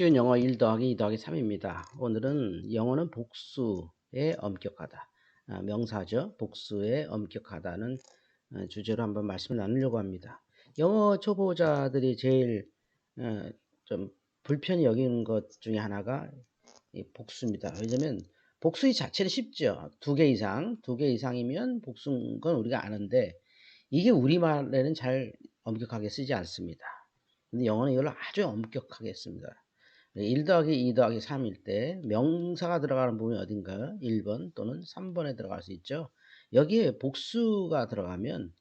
쉬운 영어 1 더하기 2 더하기 3입니다. 오늘은 영어는 복수에 엄격하다. 아, 명사죠. 복수에 엄격하다는 어, 주제로 한번 말씀을 나누려고 합니다. 영어 초보자들이 제일 어, 좀 불편히 여기는 것 중에 하나가 복수입니다. 왜냐면 복수 자체는 쉽죠. 두 개 이상, 두 개 이상이면 복수인 건 우리가 아는데 이게 우리말에는 잘 엄격하게 쓰지 않습니다. 근데 영어는 이걸 아주 엄격하게 씁니다. 1 더하기 2 더하기 3일 때 명사가 들어가는 부분이 어딘가요? 1번 또는 3번에 들어갈 수 있죠. 여기에 복수가 들어가면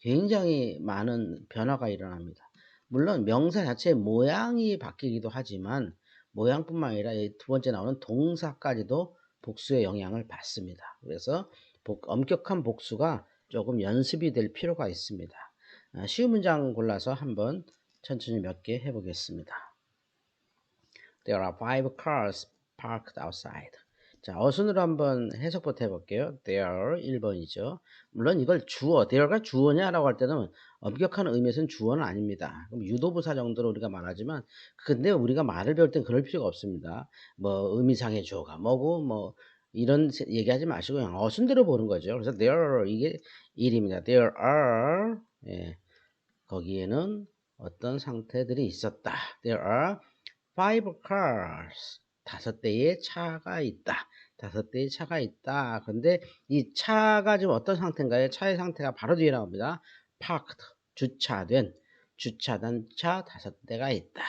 굉장히 많은 변화가 일어납니다. 물론 명사 자체의 모양이 바뀌기도 하지만 모양뿐만 아니라 두 번째 나오는 동사까지도 복수의 영향을 받습니다. 그래서 복, 엄격한 복수가 조금 연습이 될 필요가 있습니다. 아, 쉬운 문장 골라서 한번 천천히 몇 개 해보겠습니다. There are five cars parked outside. 자, 어순으로 한번 해석부터 해볼게요. There 1번이죠. 물론 이걸 주어, there가 주어냐라고 할 때는 엄격한 의미에서는 주어는 아닙니다. 그럼 유도부사 정도로 우리가 말하지만 근데 우리가 말을 배울 땐 그럴 필요가 없습니다. 뭐 의미상의 주어가 뭐고 뭐 이런 얘기하지 마시고 요 어순대로 보는 거죠. 그래서 there 이게 1입니다. There are 예, 거기에는 어떤 상태들이 있었다. There are five cars. 다섯 대의 차가 있다. 다섯 대의 차가 있다. 근데 이 차가 지금 어떤 상태인가요? 차의 상태가 바로 뒤에 나옵니다. parked. 주차된. 주차된 차 다섯 대가 있다.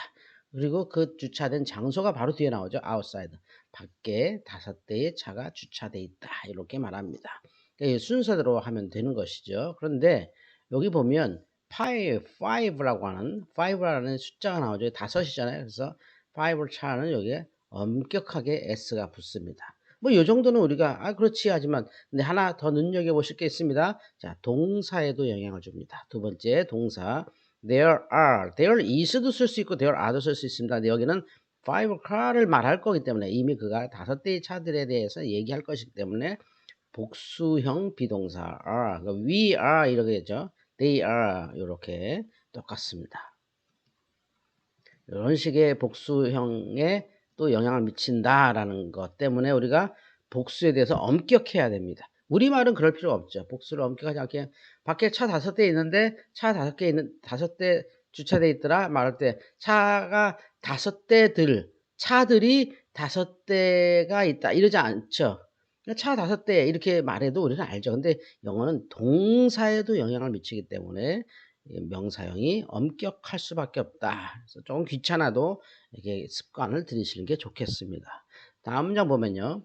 그리고 그 주차된 장소가 바로 뒤에 나오죠. outside. 밖에 다섯 대의 차가 주차돼 있다. 이렇게 말합니다. 그러니까 순서대로 하면 되는 것이죠. 그런데 여기 보면 five, five라고 하는 five라는 숫자가 나오죠. 다섯이잖아요. 그래서 파이브 차는 여기에 엄격하게 S가 붙습니다. 뭐이 정도는 우리가 아 그렇지 하지만 근데 하나 더 눈여겨 보실 게 있습니다. 자 동사에도 영향을 줍니다. 두 번째 동사 there are there is도 쓸 수 있고 there are도 쓸 수 있습니다. 근데 여기는 five car를 말할 거기 때문에 이미 그가 다섯 대의 차들에 대해서 얘기할 것이기 때문에 복수형 비동사 are 그러니까 we are 이렇게 되죠. they are 이렇게 똑같습니다. 이런 식의 복수형에 또 영향을 미친다라는 것 때문에 우리가 복수에 대해서 엄격해야 됩니다. 우리말은 그럴 필요 없죠. 복수를 엄격하지 않게 밖에 차 다섯 대 있는데 차 다섯 개 있는 다섯 대 주차돼 있더라 말할 때 차가 다섯 대들 차들이 다섯 대가 있다 이러지 않죠. 차 다섯 대 이렇게 말해도 우리는 알죠. 근데 영어는 동사에도 영향을 미치기 때문에 명사형이 엄격할 수밖에 없다. 그래서 조금 귀찮아도 이렇게 습관을 들이시는 게 좋겠습니다. 다음 문장 보면요.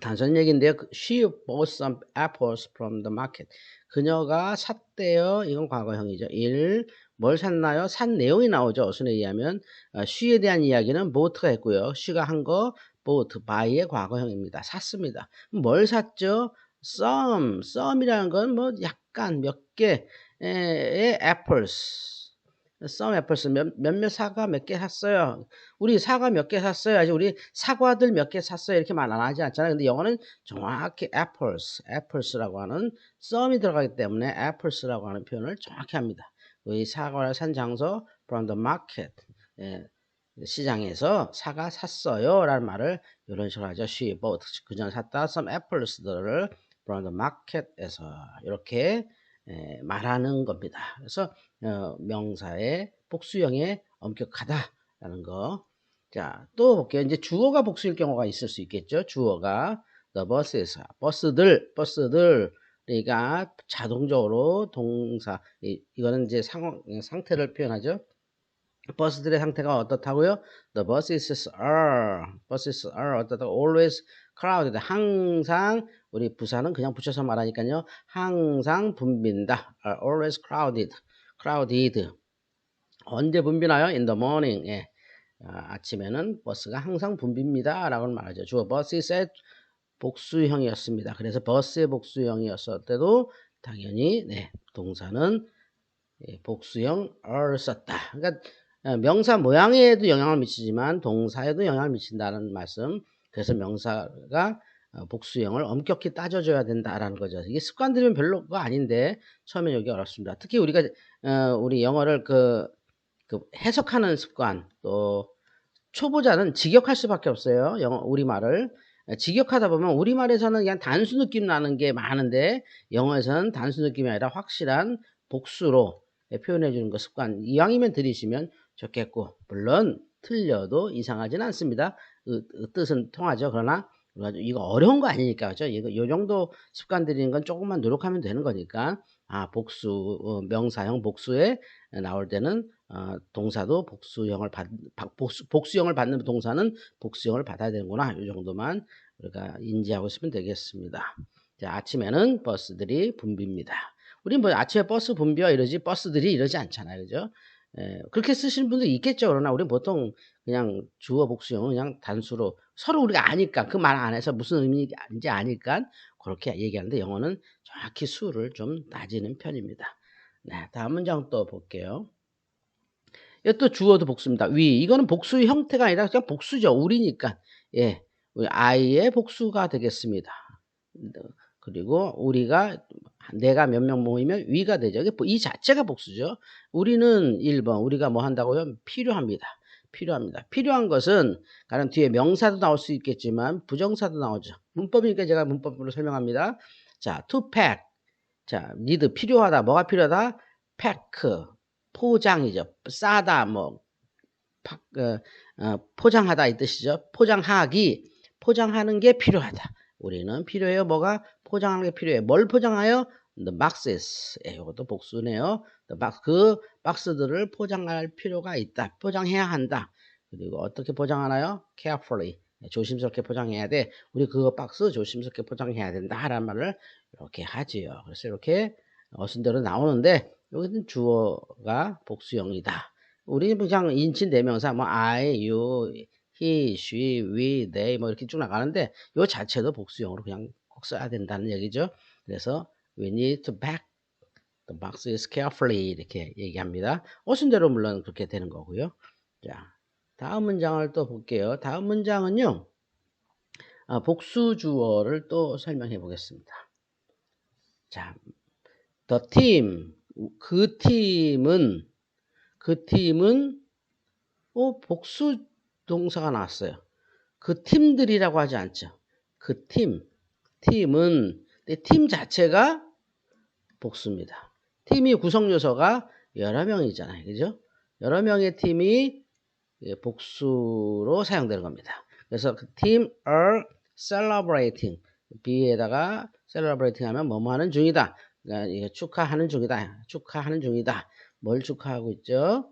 단순 얘기인데요. She bought some apples from the market. 그녀가 샀대요. 이건 과거형이죠. 1. 뭘 샀나요? 산 내용이 나오죠. 어순에 의하면 어, she에 대한 이야기는 bought가 했고요. she가 한 거 bought, buy의 과거형입니다. 샀습니다. 뭘 샀죠? some, some이라는 건 뭐 약간 몇 개, 의 apples. some 몇, 몇몇 사과 몇 개 샀어요. 우리 사과 몇 개 샀어요. 아직 우리 사과들 몇 개 샀어요. 이렇게 말 안 하지 않잖아요. 근데 영어는 정확히 apples, apples라고 하는 some이 들어가기 때문에 apples라고 하는 표현을 정확히 합니다. 이 사과를 산 장소 from the market. 예, 시장에서 사과 샀어요. 라는 말을 이런 식으로 하죠. She bought. 그냥 샀다. Some apples들을 from the market에서 이렇게 에, 말하는 겁니다. 그래서 어, 명사의 복수형에 엄격하다라는 거. 자, 또 볼게요. 이제 주어가 복수일 경우가 있을 수 있겠죠. 주어가 the buses, 버스들, 버스들. 그러니까 자동적으로 동사 이, 이거는 이제 상황 상태를 표현하죠. 버스들의 상태가 어떻다고요? The buses are, buses are 어떻다? Always crowded. 항상 우리 부사는 그냥 붙여서 말하니까요. 항상 붐빈다. are always crowded. crowded. 언제 붐비나요? in the morning. 예. 아, 침에는 버스가 항상 붐빕니다. 라고 말하죠. 주어 버스의 복수형이었습니다. 그래서 버스의 복수형이었을 때도 당연히 네, 동사는 예, 복수형 are 썼다. 그러니까 어, 명사 모양에도 영향을 미치지만 동사에도 영향을 미친다는 말씀. 그래서 명사가 어, 복수형을 엄격히 따져줘야 된다라는 거죠. 이게 습관 들이면 별로가 아닌데 처음에 여기 어렵습니다. 특히 우리가 어, 우리 영어를 그, 그 해석하는 습관 또 초보자는 직역할 수밖에 없어요. 영어 우리 말을. 직역하다 보면 우리말에서는 그냥 단수 느낌 나는 게 많은데 영어에서는 단수 느낌이 아니라 확실한 복수로 표현해 주는 거 습관 이왕이면 들이시면 좋겠고 물론 틀려도 이상하진 않습니다. 그, 그 뜻은 통하죠. 그러나 이거 어려운 거 아니니까 그죠? 이거 요 정도 습관 들이는 건 조금만 노력하면 되는 거니까 아 복수 어, 명사형 복수에 나올 때는 어, 동사도 복수형을 받 복수, 복수형을 받는 동사는 복수형을 받아야 되는구나 이 정도만 우리가 인지하고 있으면 되겠습니다. 자, 아침에는 버스들이 붐빕니다. 우리 뭐 아침에 버스 붐비와 이러지 버스들이 이러지 않잖아요, 그죠? 에, 그렇게 쓰시는 분도 있겠죠. 그러나 우리 보통 그냥 주어 복수형은 그냥 단수로 서로 우리가 아니까 그 말 안에서 무슨 의미인지 아니까 그렇게 얘기하는데 영어는 정확히 수를 좀 따지는 편입니다. 네, 다음 문장 또 볼게요. 이것도 주어도 복수입니다. 위 이거는 복수 형태가 아니라 그냥 복수죠. 우리니까 예, 아이의 복수가 되겠습니다. 그리고 우리가 내가 몇 명 모이면 위가 되죠. 이 자체가 복수죠. 우리는 1번 우리가 뭐 한다고요? 필요합니다. 필요합니다. 필요한 것은 가령 뒤에 명사도 나올 수 있겠지만 부정사도 나오죠. 문법이니까 제가 문법으로 설명합니다. 자, to pack. 자, need 필요하다. 뭐가 필요하다? pack. 포장이죠. 싸다. 뭐 파, 어, 어, 포장하다 이 뜻이죠. 포장하기. 포장하는 게 필요하다. 우리는 필요해요. 뭐가 포장하는 게 필요해. 뭘 포장하여? The boxes. 예, 이것도 복수네요. The box. 그 박스들을 포장할 필요가 있다. 포장해야 한다. 그리고 어떻게 포장하나요? carefully. 예, 조심스럽게 포장해야 돼. 우리 그 박스 조심스럽게 포장해야 된다. 라는 말을 이렇게 하지요. 그래서 이렇게 어순대로 나오는데 여기는 주어가 복수형이다. 우리 그냥 인칭 대명사 뭐 I, you, he, she, we, they 뭐 이렇게 쭉 나가는데 이 자체도 복수형으로 그냥 꼭 써야 된다는 얘기죠. 그래서 we need to pack the boxes carefully 이렇게 얘기합니다. 어순대로 물론 그렇게 되는 거고요. 자, 다음 문장을 또 볼게요. 다음 문장은요. 아, 복수 주어를 또 설명해 보겠습니다. 자, the team 그 팀은 그 팀은 어, 복수 동사가 나왔어요. 그 팀들이라고 하지 않죠. 그 팀, 팀은 팀 자체가 복수입니다. 팀이 구성 요소가 여러 명이잖아요. 그죠? 여러 명의 팀이 예, 복수로 사용되는 겁니다. 그래서 그 팀 are celebrating B에다가 celebrating 하면 뭐뭐 하는 중이다. 그러니까 축하하는 중이다. 축하하는 중이다. 뭘 축하하고 있죠?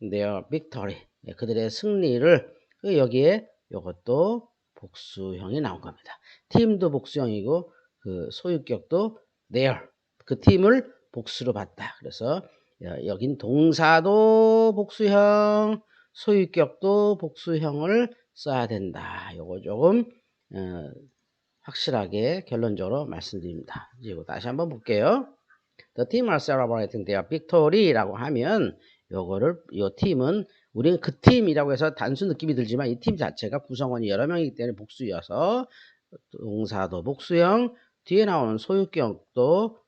their victory. 예, 그들의 승리를 그 여기에 이것도 복수형이 나온 겁니다. 팀도 복수형이고 그 소유격도 their 그 팀을 복수로 봤다. 그래서 여긴 동사도 복수형, 소유격도 복수형을 써야 된다. 요거 조금 어, 확실하게 결론적으로 말씀드립니다. 이거 다시 한번 볼게요. The team are celebrating their victory라고 하면 요거를 요 팀은 우리는 그 팀이라고 해서 단순 느낌이 들지만 이 팀 자체가 구성원이 여러 명이기 때문에 복수여서 동사도 복수형, 뒤에 나오는 소유격도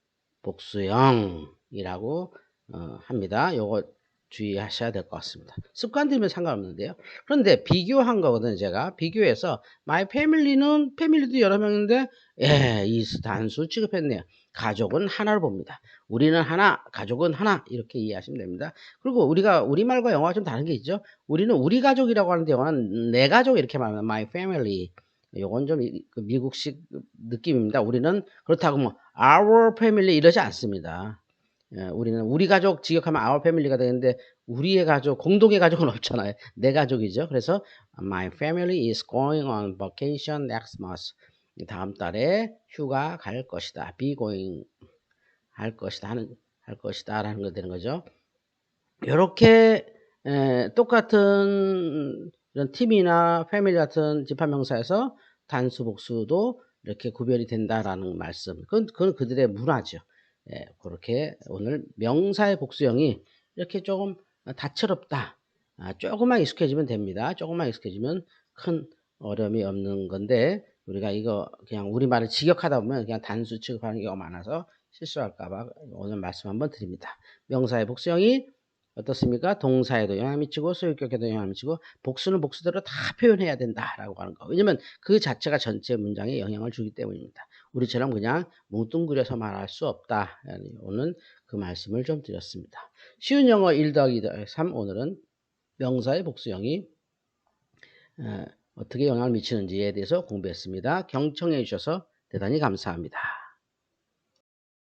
복수형이라고 어, 합니다. 요거 주의하셔야 될 것 같습니다. 습관들이면 상관없는데요. 그런데 비교한 거거든요, 제가. 비교해서 my family는 패밀리도 여러 명인데 예, 이 단수 취급했네요. 가족은 하나를 봅니다. 우리는 하나, 가족은 하나 이렇게 이해하시면 됩니다. 그리고 우리가 우리말과 영어가 좀 다른 게 있죠. 우리는 우리 가족이라고 하는데 영어는 내 가족 이렇게 말하면 my family. 요건 좀그 미국식 느낌입니다. 우리는 그렇다고 뭐 our family 이러지 않습니다. 예, 우리는 우리 가족 직역하면 our family가 되는데 우리의 가족, 공동의 가족은 없잖아요. 내 가족이죠. 그래서 my family is going on vacation next month. 다음 달에 휴가 갈 것이다. going 할 것이다 하는 할 것이다 라는 거 되는 거죠. 이렇게 에, 똑같은 이런 팀이나 패밀리 같은 집합명사에서 단수 복수도 이렇게 구별이 된다라는 말씀. 그건, 그건 그들의 문화죠. 예, 그렇게 오늘 명사의 복수형이 이렇게 조금 다채롭다. 아, 조금만 익숙해지면 됩니다. 조금만 익숙해지면 큰 어려움이 없는 건데 우리가 이거 그냥 우리말을 직역하다 보면 그냥 단수 취급하는 경우가 많아서 실수할까봐 오늘 말씀 한번 드립니다. 명사의 복수형이 어떻습니까? 동사에도 영향 미치고 소유격에도 영향 미치고 복수는 복수대로 다 표현해야 된다라고 하는 거. 왜냐면 그 자체가 전체 문장에 영향을 주기 때문입니다. 우리처럼 그냥 뭉뚱그려서 말할 수 없다. 오늘 그 말씀을 좀 드렸습니다. 쉬운 영어 1 더하기 3 오늘은 명사의 복수형이 어, 어떻게 영향을 미치는지에 대해서 공부했습니다. 경청해 주셔서 대단히 감사합니다.